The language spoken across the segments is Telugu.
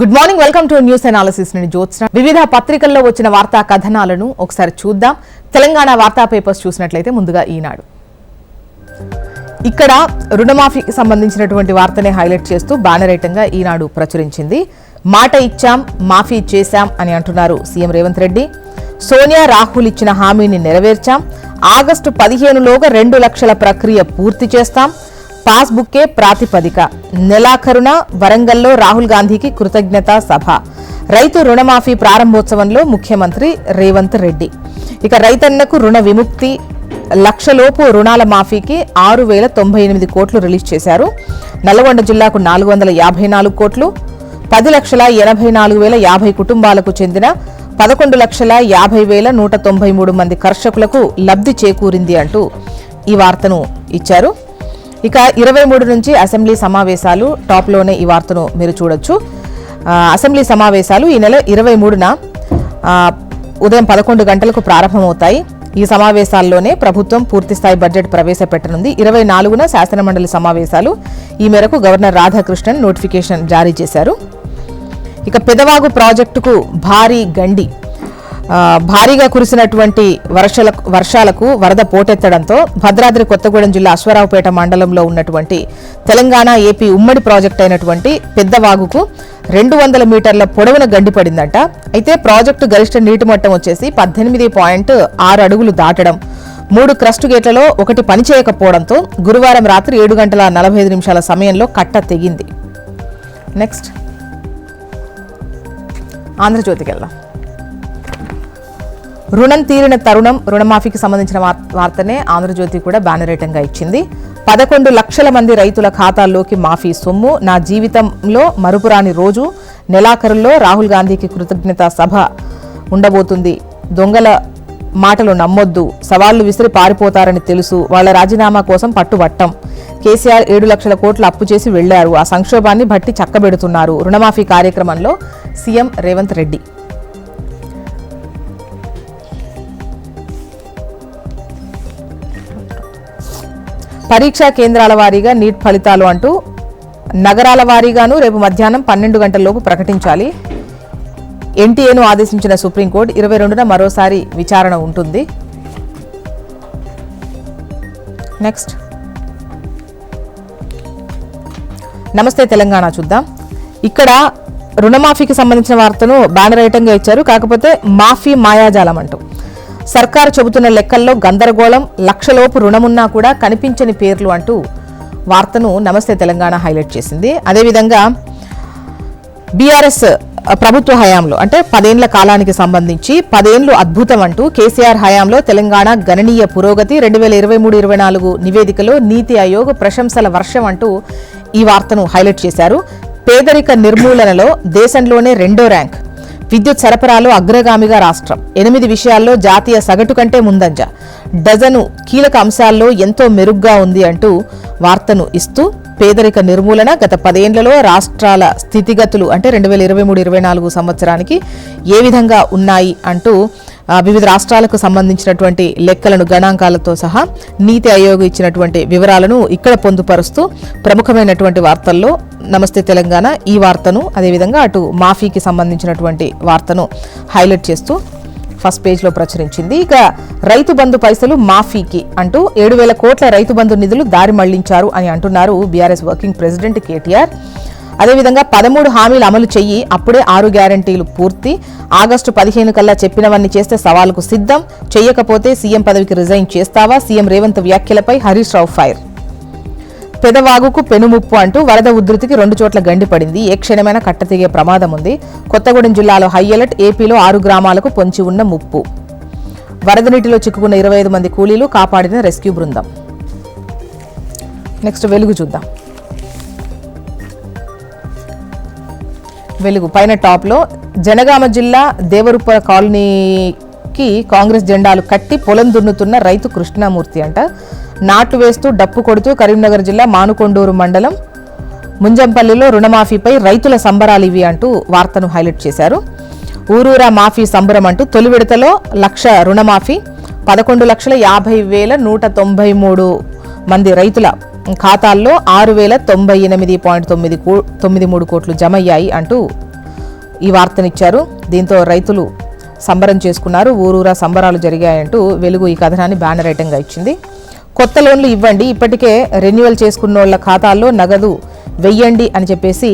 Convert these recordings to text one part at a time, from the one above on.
Good morning welcome to news analysis నేను జ్యోత్స్న. వివిధ పత్రికల్లో వచ్చిన వార్తా కథనాలను ఒకసారి చూద్దాం. తెలంగాణ వార్తా పేపర్స్ చూసినట్లయితే ముందుగా ఈనాడు. ఇక్కడ రుణమాఫీకి సంబంధించినటువంటి వార్తనే హైలైట్ చేస్తూ బానరేటంగా ఈనాడు ప్రచురించింది. మాట ఇచ్చాం మాఫీ చేశాం అని అంటున్నారు సీఎం రేవంత్ రెడ్డి. సోనియా రాహుల్ ఇచ్చిన హామీని నెరవేర్చాం. ఆగస్టు పదిహేనులోగా రెండు లక్షల ప్రక్రియ పూర్తి చేస్తాం. పాస్బుక్కే ప్రాతిపదిక. నెలాఖరున వరంగల్లో రాహుల్ గాంధీకి కృతజ్ఞతా సభ. రైతు రుణమాఫీ ప్రారంభోత్సవంలో ముఖ్యమంత్రి రేవంత్ రెడ్డి. ఇక రైతన్నకు రుణ విముక్తి లక్షలోపు రుణాల మాఫీకి ఆరు వేల తొంభై ఎనిమిది కోట్లు రిలీజ్ చేశారు. నల్గొండ జిల్లాకు నాలుగు వందల యాభై నాలుగు కోట్లు పది లక్షల ఎనభై నాలుగు వేల యాభై కుటుంబాలకు చెందిన పదకొండు లక్షల యాభై వేల నూట తొంభై మూడు మంది కర్షకులకు లబ్ధి చేకూరింది అంటూ ఈ వార్తను ఇచ్చారు. ఇక ఇరవై మూడు నుంచి అసెంబ్లీ సమావేశాలు టాప్లోనే ఈ వార్తను మీరు చూడొచ్చు. అసెంబ్లీ సమావేశాలు ఈ నెల ఇరవై మూడున ఉదయం పదకొండు గంటలకు ప్రారంభమవుతాయి. ఈ సమావేశాల్లోనే ప్రభుత్వం పూర్తిస్థాయి బడ్జెట్ ప్రవేశపెట్టనుంది. ఇరవై నాలుగున శాసనమండలి సమావేశాలు. ఈ మేరకు గవర్నర్ రాధాకృష్ణన్ నోటిఫికేషన్ జారీ చేశారు. ఇక పెదవాగు ప్రాజెక్టుకు భారీ గండి భారీగా కురిసినటువంటి వర్షాల వర్షాలకు వరద పోటెత్తడంతో భద్రాద్రి కొత్తగూడెం జిల్లా అశ్వరావుపేట మండలంలో ఉన్నటువంటి తెలంగాణ ఏపీ ఉమ్మడి ప్రాజెక్ట్ అయినటువంటి పెద్దవాగుకు రెండు వందల మీటర్ల పొడవున గండిపడిందంట అయితే ప్రాజెక్టు గరిష్ట నీటి మట్టం వచ్చేసి పద్దెనిమిది పాయింట్ ఆరు అడుగులు దాటడం. మూడు క్రస్ట్ గేట్లలో ఒకటి పనిచేయకపోవడంతో గురువారం రాత్రి ఏడు గంటల నలభై ఐదు నిమిషాల సమయంలో కట్ట తెగింది. నెక్స్ట్. ఆంధ్రజ్యోతికి వెళ్దాం. రుణం తీరిన తరుణం రుణమాఫీకి సంబంధించిన వార్తనే ఆంధ్రజ్యోతి కూడా బ్యానరేటంగా ఇచ్చింది. పదకొండు లక్షల మంది రైతుల ఖాతాల్లోకి మాఫీ సొమ్ము. నా జీవితంలో మరుపురాని రోజు. నెలాఖరుల్లో రాహుల్ గాంధీకి కృతజ్ఞత సభ ఉండబోతుంది. దొంగల మాటలు నమ్మొద్దు. సవాళ్ళు విసిరి పారిపోతారని తెలుసు. వాళ్ళ రాజీనామా కోసం పట్టుబట్టం. కేసీఆర్ ఏడు లక్షల కోట్లు అప్పు చేసి వెళ్ళారు ఆ సంక్షోభాన్ని బట్టి చక్కబెడుతున్నారు. రుణమాఫీ కార్యక్రమంలో సీఎం రేవంత్ రెడ్డి. పరీక్షా కేంద్రాల వారీగా నీట్ ఫలితాలు అంటూ నగరాల వారీగాను రేపు మధ్యాహ్నం పన్నెండు గంటలలోపు ప్రకటించాలి. ఎన్టీఏను ఆదేశించిన సుప్రీంకోర్టు ఇరవై రెండున మరోసారి విచారణ ఉంటుంది. నెక్స్ట్. నమస్తే తెలంగాణ చూద్దాం. ఇక్కడ రుణమాఫీకి సంబంధించిన వార్తను బ్యానర్ ఐటంగా ఇచ్చారు. కాకపోతే మాఫీ మాయాజాలం అంటూ. సర్కారు చెబుతున్న లెక్కల్లో గందరగోళం లక్షలోపు రుణమున్నా కూడా కనిపించని పేర్లు అంటూ వార్తను నమస్తే తెలంగాణ హైలైట్ చేసింది. అదేవిధంగా బీఆర్ఎస్ ప్రభుత్వ హయాంలో అంటే పదేండ్ల కాలానికి సంబంధించి పదేండ్లు అద్భుతం అంటూ కేసీఆర్ హయాంలో తెలంగాణ గణనీయ పురోగతి రెండు వేల ఇరవై మూడు ఇరవై నాలుగు నివేదికలో నీతి ఆయోగ్ ప్రశంసల వర్షం అంటూ ఈ వార్తను హైలైట్ చేశారు. పేదరిక నిర్మూలనలో దేశంలోనే రెండో ర్యాంక్. విద్యుత్ సరఫరాలో అగ్రగామిగా రాష్ట్రం. ఎనిమిది విషయాల్లో జాతీయ సగటు కంటే ముందంజ. డజను కీలక అంశాల్లో ఎంతో మెరుగ్గా ఉంది అంటూ వార్తను ఇస్తూ పేదరిక నిర్మూలన గత పదేండ్లలో రాష్ట్రాల స్థితిగతులు అంటే రెండు వేల ఇరవై మూడు ఇరవై నాలుగు సంవత్సరానికి ఏ విధంగా ఉన్నాయి అంటూ వివిధ రాష్ట్రాలకు సంబంధించినటువంటి లెక్కలను గణాంకాలతో సహా నీతి ఆయోగ్ ఇచ్చినటువంటి వివరాలను ఇక్కడ పొందుపరుస్తూ ప్రముఖమైనటువంటి వార్తల్లో నమస్తే తెలంగాణ. ఈ వార్తను అదేవిధంగా అటు మాఫీకి సంబంధించినటువంటి వార్తను హైలైట్ చేస్తూ ఫస్ట్ పేజ్లో ప్రచురించింది. ఇక రైతు బంధు పైసలు మాఫీకి అంటూ ఏడు వేల కోట్ల రైతు బంధు నిధులు దారి మళ్ళించారు అని అంటున్నారు బీఆర్ఎస్ వర్కింగ్ ప్రెసిడెంట్ కేటీఆర్. అదేవిధంగా పదమూడు హామీలు అమలు చెయ్యి అప్పుడే ఆరు గ్యారంటీలు పూర్తి. ఆగస్టు పదిహేను కల్లా చెప్పినవన్నీ చేస్తే సవాలుకు సిద్ధం. చెయ్యకపోతే సీఎం పదవికి రిజైన్ చేస్తావా? సీఎం రేవంత్ వ్యాఖ్యలపై హరీష్ రావు ఫైర్. పెదవాగుకు పెనుముప్పు అంటూ వరద ఉధృతికి రెండు చోట్ల గండి పడింది. ఏ క్షణమైనా కట్టతెగే ప్రమాదం ఉంది కొత్తగూడెం జిల్లాలో హై అలర్ట్ ఏపీలో ఆరు గ్రామాలకు పొంచి ఉన్న ముప్పు. వరద నీటిలో చిక్కుకున్న ఇరవై ఐదు మంది కూలీలు కాపాడిన రెస్క్యూ బృందం. నెక్స్ట్ వెలుగు చూద్దాం. వెలుగు. పైన టాప్లో జనగామ జిల్లా దేవరూప కాలనీకి కాంగ్రెస్ జెండాలు కట్టి పొలం దున్నుతున్న రైతు కృష్ణమూర్తి అంట. నాటు వేస్తూ డప్పు కొడుతూ కరీంనగర్ జిల్లా మానుకొండూరు మండలం ముంజంపల్లిలో రుణమాఫీపై రైతుల సంబరాలు ఇవి అంటూ వార్తను హైలైట్ చేశారు. ఊరూరా మాఫీ సంబరం అంటూ తొలి విడతలో లక్ష రుణమాఫీ పదకొండు లక్షల యాభై వేల నూట తొంభై మూడు మంది రైతుల ఖాతాల్లో ఆరు వేల తొంభై ఎనిమిది పాయింట్ తొమ్మిది కో తొమ్మిది మూడు కోట్లు జమ అయ్యాయి అంటూ ఈ వార్తనిచ్చారు. దీంతో రైతులు సంబరం చేసుకున్నారు. ఊరూరా సంబరాలు జరిగాయంటూ వెలుగు ఈ కథనాన్ని బ్యానర్ ఐటంగా ఇచ్చింది. కొత్త లోన్లు ఇవ్వండి ఇప్పటికే రెన్యువల్ చేసుకున్న వాళ్ళ ఖాతాల్లో నగదు వెయ్యండి అని చెప్పేసి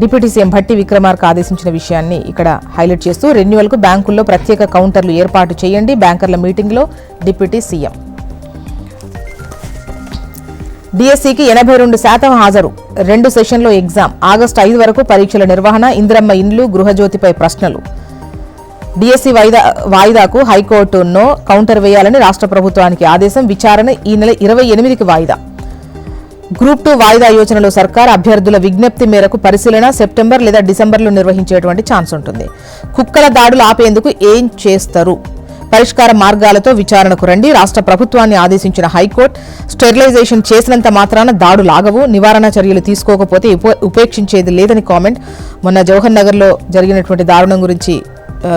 డిప్యూటీ సీఎం భట్టి విక్రమార్క ఆదేశించిన విషయాన్ని ఇక్కడ హైలైట్ చేస్తూ రెన్యువల్కు బ్యాంకుల్లో ప్రత్యేక కౌంటర్లు ఏర్పాటు చేయండి బ్యాంకర్ల మీటింగ్లో డిప్యూటీ సీఎం. డిఎస్సికి ఎనభై రెండు శాతం హాజరు. రెండు సెషన్లో ఎగ్జామ్. ఆగస్టు ఐదు వరకు పరీక్షల నిర్వహణ ఇంద్రమ్మ ఇండ్లు గృహజ్యోతిపై ప్రశ్నలు. డిఎస్సి వాయిదా వాయిదాకు హైకోర్టును కౌంటర్ వేయాలని రాష్ట్ర ప్రభుత్వానికి ఆదేశం విచారణ ఈ నెల ఇరవై ఎనిమిదికి వాయిదా. గ్రూప్ టూ వాయిదా యోచనలో సర్కార్ అభ్యర్థుల విజ్ఞప్తి మేరకు పరిశీలన సెప్టెంబర్ లేదా డిసెంబర్లో నిర్వహించేటువంటి ఛాన్స్ ఉంటుంది. కుక్కల దాడులు ఆపేందుకు ఏం చేస్తారు? పరిష్కార మార్గాలతో విచారణకు రండి. రాష్ట్ర ప్రభుత్వాన్ని ఆదేశించిన హైకోర్టు స్టెరిలైజేషన్ చేసినంత మాత్రాన దాడులు ఆగవు. నివారణ చర్యలు తీసుకోకపోతే ఉప- ఉపేక్షించేది లేదని కామెంట్ మొన్న జవహర్ నగర్లో జరిగినటువంటి దారుణం గురించి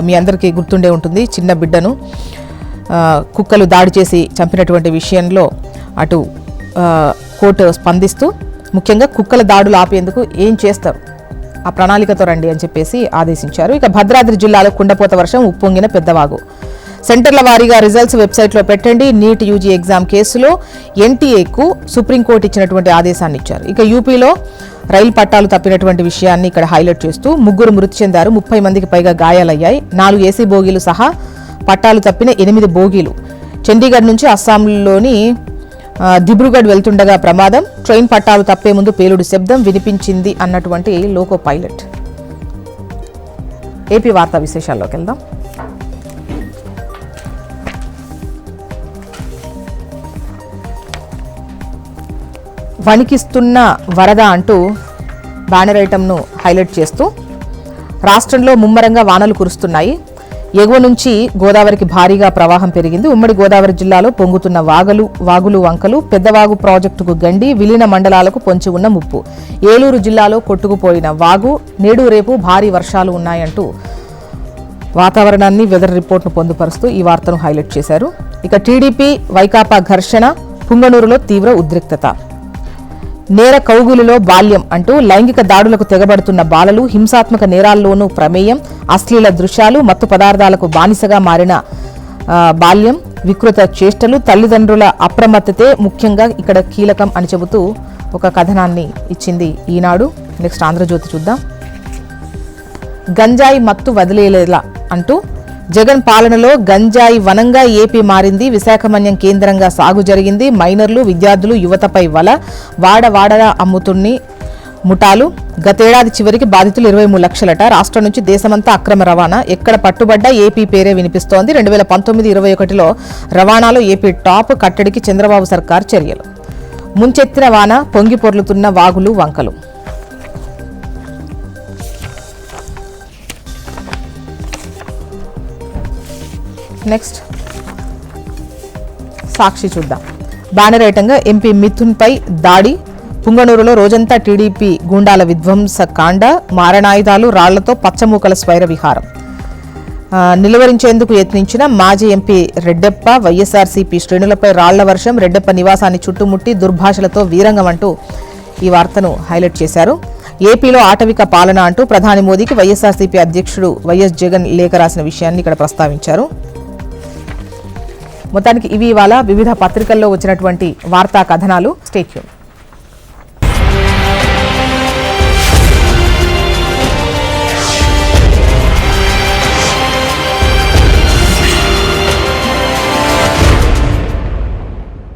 మీ అందరికీ గుర్తుండే ఉంటుంది. చిన్న బిడ్డను కుక్కలు దాడి చేసి చంపినటువంటి విషయంలో అటు కోర్టు స్పందిస్తూ ముఖ్యంగా కుక్కల దాడులు ఆపేందుకు ఏం చేస్తారు? ఆ ప్రణాళికతో రండి అని చెప్పేసి ఆదేశించారు. ఇక భద్రాద్రి జిల్లాలో కుండపోత వర్షం ఉప్పొంగిన పెద్దవాగు. సెంటర్ల వారీగా రిజల్ట్స్ వెబ్సైట్లో పెట్టండి. నీట్ యూజీ ఎగ్జామ్ కేసులో ఎన్టీఏకు సుప్రీంకోర్టు ఇచ్చినటువంటి ఆదేశాన్ని ఇచ్చారు. ఇక యూపీలో రైలు పట్టాలు తప్పినటువంటి విషయాన్ని ఇక్కడ హైలైట్ చేస్తూ ముగ్గురు మృతి చెందారు ముప్పై మందికి పైగా గాయాలయ్యాయి. నాలుగు ఏసీ బోగీలు సహా పట్టాలు తప్పిన ఎనిమిది బోగీలు. చండీగఢ్ నుంచి అస్సాంలోని దిబ్రుగఢ్ దిబ్రూగఢ్ వెళ్తుండగా ప్రమాదం. ట్రైన్ పట్టాలు తప్పే ముందు పేలుడు శబ్దం వినిపించింది అన్నటువంటి లోకో పైలట్. ఏపీ వార్తా విశేషాల్లోకి వెళ్దాం. వణికిస్తున్న వరద అంటూ బ్యానర్ ఐటమ్ను హైలైట్ చేస్తూ రాష్ట్రంలో ముమ్మరంగా వానలు కురుస్తున్నాయి. ఎగువ నుంచి గోదావరికి భారీగా ప్రవాహం పెరిగింది. ఉమ్మడి గోదావరి జిల్లాలో పొంగుతున్న వాగలు వాగులు వంకలు పెద్దవాగు ప్రాజెక్టుకు గండి విలీన మండలాలకు పొంచి ఉన్న ముప్పు. ఏలూరు జిల్లాలో కొట్టుకుపోయిన వాగు నేడు రేపు భారీ వర్షాలు ఉన్నాయంటూ వాతావరణాన్ని వెదర్ రిపోర్ట్ను పొందుపరుస్తూ ఈ వార్తను హైలైట్ చేశారు. ఇక టీడీపీ వైకాపా ఘర్షణ పుంగనూరులో తీవ్ర ఉద్రిక్తత. నేర కౌగులులో బాల్యం అంటూ లైంగిక దాడులకు తెగబడుతున్న బాలలు హింసాత్మక నేరాల్లోనూ ప్రమేయం అశ్లీల దృశ్యాలు మత్తు పదార్థాలకు బానిసగా మారిన బాల్యం వికృత చేష్టలు తల్లిదండ్రుల అప్రమత్తతే ముఖ్యంగా ఇక్కడ కీలకం అని చెబుతూ ఒక కథనాన్ని ఇచ్చింది ఈనాడు. నెక్స్ట్ ఆంధ్రజ్యోతి చూద్దాం. గంజాయి మత్తు వదిలేలా అంటూ జగన్ పాలనలో గంజాయి వనంగా ఏపీ మారింది. విశాఖమన్యం కేంద్రంగా సాగు జరిగింది. మైనర్లు విద్యార్థులు యువతపై వల వాడ వాడలా అమ్ముతున్ని ముఠాలు. గతేడాది చివరికి బాధితులు ఇరవై మూడు లక్షలట. రాష్ట్రం నుంచి దేశమంతా అక్రమ రవాణా. ఎక్కడ పట్టుబడ్డా ఏపీ పేరే వినిపిస్తోంది. రెండు వేల పంతొమ్మిది ఇరవై ఒకటిలో రవాణాలో ఏపీ టాప్ కట్టడికి చంద్రబాబు సర్కార్ చర్యలు. ముంచెత్తిన వాన పొంగి పొర్లుతున్న వాగులు వంకలు. నెక్స్ట్ సాక్షి చూద్దాం. బ్యానర్ ఐటంగా ఎంపీ మిథున్పై దాడి. పుంగనూరులో రోజంతా టీడీపీ గూండాల విధ్వంసకాండ మారణాయుధాలు రాళ్ళతో పచ్చమూకల స్వైర విహారం. నిలువరించేందుకు యత్నించిన మాజీ ఎంపీ రెడ్డెప్ప వైఎస్ఆర్సీపీ శ్రేణులపై రాళ్ళ వర్షం రెడ్డెప్ప నివాసాన్ని చుట్టుముట్టి దుర్భాషలతో వీరంగం అంటూ ఈ వార్తను హైలైట్ చేశారు. ఏపీలో ఆటవిక పాలన అంటూ ప్రధాని మోదీకి వైఎస్ఆర్సీపీ అధ్యక్షుడు వైఎస్ జగన్ లేఖ రాసిన విషయాన్ని ఇక్కడ ప్రస్తావించారు. మొత్తానికి ఇవి ఇవాళ వివిధ పత్రికల్లో వచ్చినటువంటి వార్తా కథనాలు. స్టేట్యూన్